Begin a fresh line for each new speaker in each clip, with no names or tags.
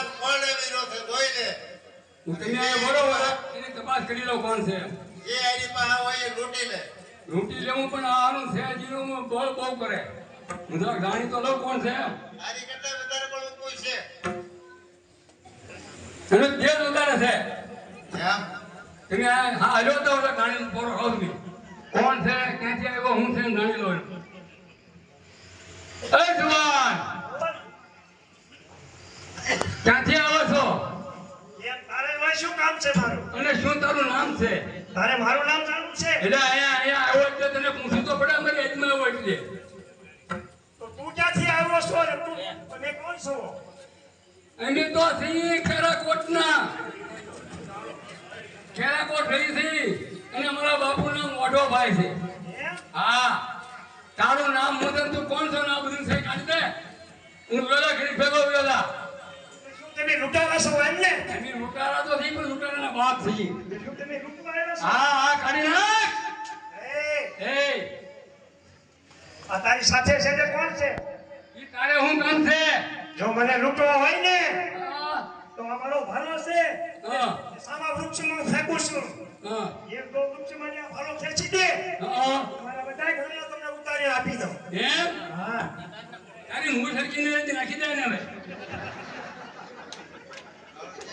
વીરો છે જોઈ લે
હું તમે અહીંયા બરોબર એની તપાસ કરી લો કોણ છે.
એ આની પાસે હોય લૂંટી લે.
લૂંટી લેવું પણ આનું છે જીનું બહુ બહુ કરે. હું જાણી તો લો કોણ છે.
આની કરતા વધારે પણ કોઈ છે?
અને તેજ વધારે છે. તમે હા હલ્યો તો ઓલા ગાણી પોરો ખાવ તમે કોણ છે ક્યાંથી આવ્યો હું છે જાણી લો એ જુવાન! ક્યાંથી આવો છો?
તારે એમાં શું કામ છે મારું?
અને શું તારું નામ છે?
તારે મારું નામ જાણવું છે?
એટલે અહીંયા અહીંયા આવ્યો એટલે તને પૂછ્યું તો પડે અમારી એજમાં આવ્યો એટલે.
તો તું ક્યાંથી આવ્યો છો અને તું તમે કોણ છો?
અમે તો છીએ ખેરાકોટના. ખેરાકોટ રહી છે અને મારા મોઢો ભાઈ છે. હા. તારું નામ મદન તું કોણ છો ને આ બધું છે કાઢી દે. હું વેલા ઘડી ભેગો વેલા.
તમે લૂંટાવા છો એમ ને
તમે લૂંટારા તો નહીં પણ લૂંટારાના બાપ છીએ
શું તમે લૂંટવા આવ્યા છો?
હા હા કાઢી નાખ.
એ,
એ.
આ તારી સાથે છે તે કોણ છે?
ઈ તારે હું કામ છે?
જો મને લૂંટવા હોય ને
હા.
તો અમારો ભાલો છે.
હા.
સામા વૃક્ષમાં ફેંકું છું.
હા.
એક દો વૃક્ષમાં ત્યાં ભાલો ખેંચી દે.
હા.
બધા ઘરના તમને ઉતારી આપી દઉં.
એમ?
હા.
તારી હું સરકીને નાખી દે ને હવે.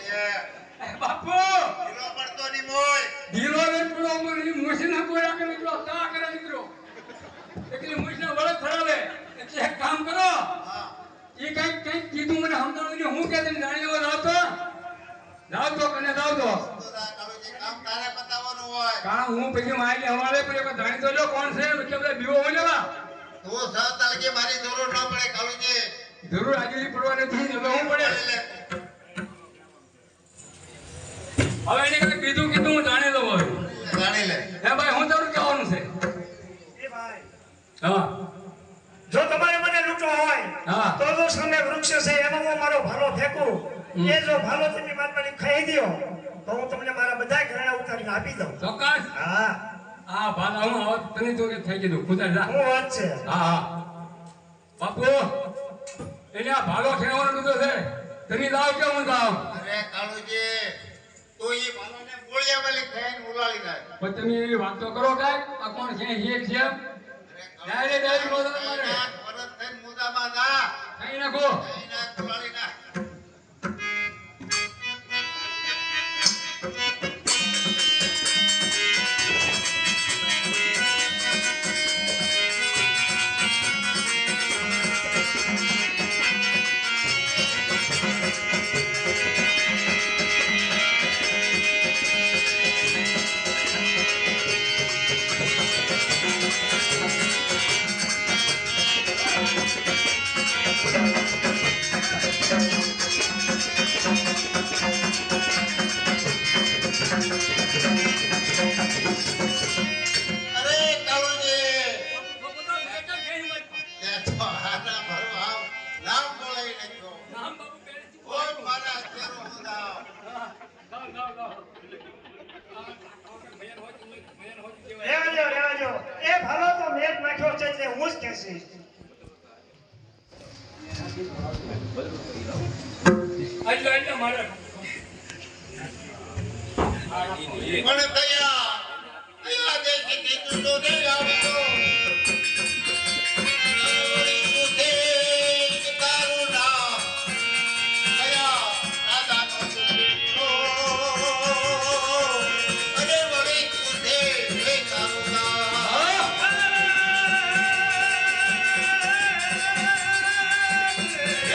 બાપુ!
હીરો પડતો ની મોય.
ધીરો નીકળો મને મુશીના કોયા કે નીકળો તા કરે નીકળો. એટલે મુશીના વળે ફરાવે. એટલે એક કામ કરો.
હા.
એ કંઈક કંઈક કીધું મને સમજાવું ને હું કે તને જાણી લેવા જાવ તો જાવ કને જાવ તો
તો તા કાળુજી કામ તારે પતાવવાનું હોય.
કારણ હું પછી મારી હવાલે પર એક જાણી તો લો કોણ છે? એટલે બધા બીવો હોય લેવા
તું સહ તાલકે મારી જરૂર ન પડે કાળુજી
જરૂર નથી હવે હું પડે
બોલી લે
હવે એને કઈ બીજું કીધું હું જાણી લઉં હવે
જાણી લે
હે ભાઈ હું તારું કહેવાનું છે
એ ભાઈ
હા
જો તમારે મને લૂંટવો હોય
હા.
તો જો સામે વૃક્ષ છે એમાં હું મારો ભાલો ફેંકું? એ જો ભાલો તમે મારી ખાઈ દ્યો. તો હું તમને મારા બધા ઘરેણા ઉતારીને આપી દઉં.
ચોક્કસ.
હા.
આ ભાલો હું આવો તને તો કે થઈ ગયું ખુદા જા.
હું વાત છે.
હા હા. બાપુ એને આ ભાલો ખેવાનો કીધો છે. તમે લાવ કે હું લાવ?
અરે કાળુજી તો એ ભાલોને ગોળિયા વાલી ખાઈને ઉલાળી નાખ.
પણ તમે એવી વાત તો કરો કાંઈક આ કોણ છે? એક છે ડાયરેક્ટ ડાયરેક્ટ બોલો તમારે
પરત થઈને મુદામાં જા.
કઈ નાખો.
મારે પણ કયા કયા દેશી કીધું તો